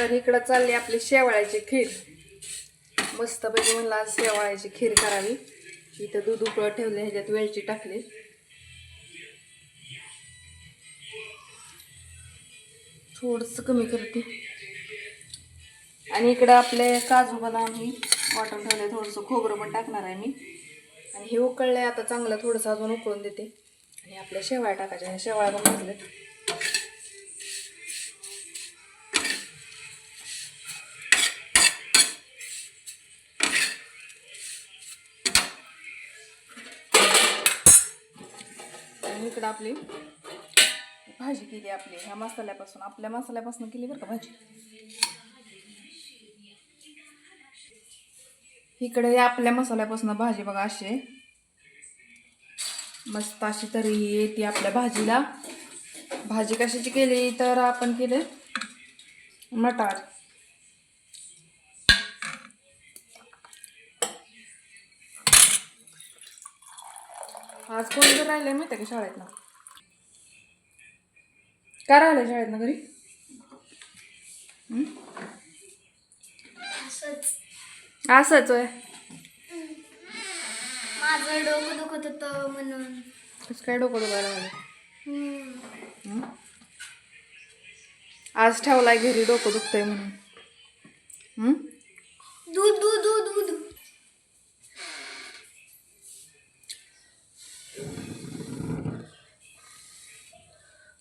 तर इकडं चालली आपली शेवाळ्याची खीर. मस्तपैकी म्हणलं आज शेवाळ्याची खीर करावी. इथं दूध उकळं ठेवले ह्याच्यात वेलची टाकली. थोडंसं कमी करते. आणि इकडं आपले काजू बदाम ही वाटून ठेवले थोडंसं खोबरं पण टाकणार आहे मी. आणि हे उकळलंय आता चांगलं थोडंसं अजून उकळून देते. आणि आपल्या शेवाळ्या टाकायच्या शेवाळ्या पण भाजल्यात आणि इकडं आपली भाजी केली आपली. ह्या मसाल्यापासून आपल्या मसाल्यापासून केली बरं का भाजी. इकडे आपल्या मसाल्यापासून भाजी बघा अशी आहे. मस्त अशी तरी येते आपल्या भाजीला. भाजी कशाची केली तर आपण केले? मटार. आज कोण जर राहिलंय माहिती का शाळेत ना का राहिलंय शाळेत ना घरी? हं? असंच. असंच आहे माझं डोकं दुखत होतं म्हणून. कसं काय डोकं दुखायला लागलं? आज ठेवलाय घरी डोकं दुखतंय म्हणून? दूध दूध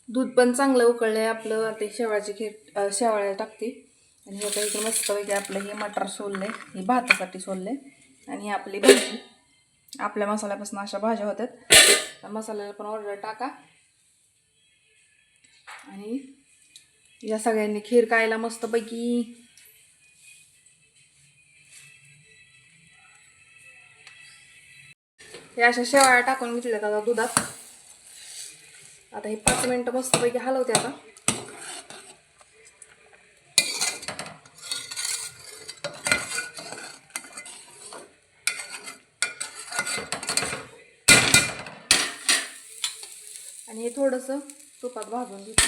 दूध पण चांगलं उकळलंय आपलं ते शेवाळ्याची खीर शेवाळ्या टाकते. आणि हे आता इकडे मस्तपैकी आपलं हे मटार आहे हे भातासाठी सोललंय. आणि ही आपली भाजी. आपल्या मसाल्यापासून अशा भाज्या होतात मसाल्याला पण ऑर्डर टाका. आणि या सगळ्यांनी खीर खायला मस्तपैकी या अशा शेवाळ्या टाकून घेतल्या आता दुधात. आता हे पाच मिनटं मस्तपैकी हलवते आता. आणि हे थोडंसं तुपात भाजून घेते.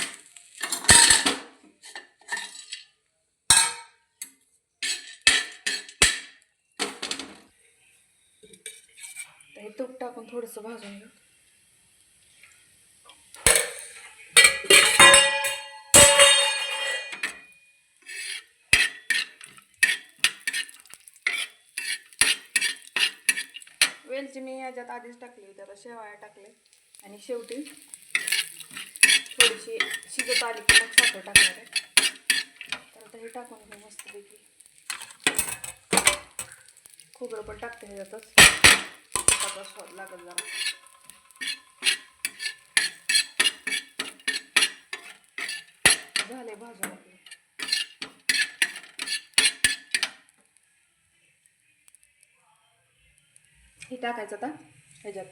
तर हे तूप टाकून थोडंसं भाजून घेऊ वेलची मी याच्यात आधीच टाकली होती आता शेवाळ्या टाकले. आणि शेवटी थोडीशी शिजत आली की मग साखर टाकणार आहे. तर आता हे टाकून घेऊ मस्तपैकी. खोबरं पण टाकते ह्याच्यातच. त्याचा स्वाद लागत जरा. झाले भाजून आपले हे टाकायचं आता. ह्याच्यात.